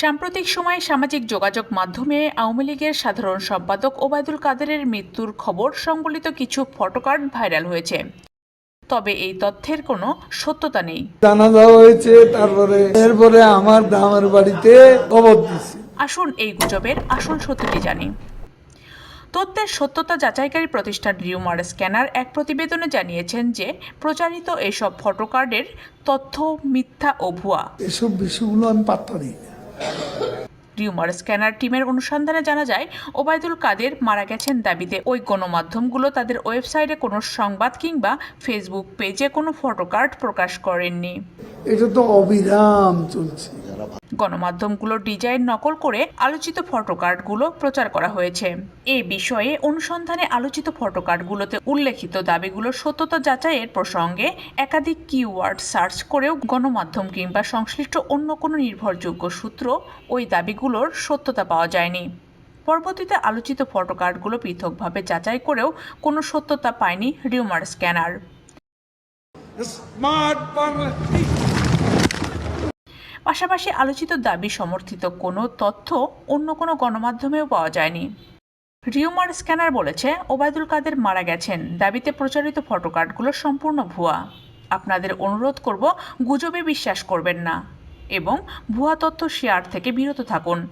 সাম্প্রতিক সময়ে সামাজিক যোগাযোগ মাধ্যমে আওয়ামী লীগের সাধারণ সম্পাদক ওবায়দুল কাদেরের মৃত্যুর খবর সংবলিত কিছু ফটোকার্ড ভাইরাল হয়েছে। তবে এই তথ্যের কোনো সত্যতা নেই। হয়েছে তারপরে এরপরে আমার আমার বাড়িতে খবর দিচ্ছে আসুন এই গুজবের আসল সত্যটি জানি। তথ্যের সত্যতা যাচাইকারী প্রতিষ্ঠান রিউমার স্ক্যানার এক প্রতিবেদনে জানিয়েছেন যে প্রচারিত এসব ফটোকার্ডের তথ্য মিথ্যা ও ভুয়া। এসব বিষয়গুলো আমি পাত্তা দিই না। রিউমার স্ক্যানার টিমের অনুসন্ধানে জানা যায়, ওবায়দুল কাদের মারা গেছেন দাবিতে ওই গণমাধ্যমগুলো তাদের ওয়েবসাইটে কোনো সংবাদ কিংবা ফেসবুক পেজে কোনো ফটোকার্ড প্রকাশ করেননি এটা তো অবিরাম চলছে গণমাধ্যমগুলোর ডিজাইন নকল করে আলোচিত ফটোকার্ডগুলো প্রচার করা হয়েছে। এ বিষয়ে অনুসন্ধানে আলোচিত ফটোকার্ডগুলোতে উল্লেখিত দাবিগুলোর সত্যতা যাচাইয়ের প্রসঙ্গে একাধিক কিওয়ার্ড সার্চ করেও গণমাধ্যম কিংবা সংশ্লিষ্ট অন্য কোনো নির্ভরযোগ্য সূত্র ওই দাবিগুলোর সত্যতা পাওয়া যায়নি। পরবর্তীতে আলোচিত ফটোকার্ডগুলো পৃথকভাবে যাচাই করেও কোনো সত্যতা পায়নি রিউমার স্ক্যানার। স্মার্ট বাংলা পাশাপাশি আলোচিত দাবি সমর্থিত কোনো তথ্য অন্য কোনো গণমাধ্যমেও পাওয়া যায়নি। রিউমার স্ক্যানার বলেছে, ওবায়দুল কাদের মারা গেছেন। দাবিতে প্রচারিত ফটোকার্ডগুলো সম্পূর্ণ ভুয়া। আপনাদের অনুরোধ করব, গুজবে বিশ্বাস করবেন না। এবং ভুয়া তথ্য শেয়ার থেকে বিরত থাকুন।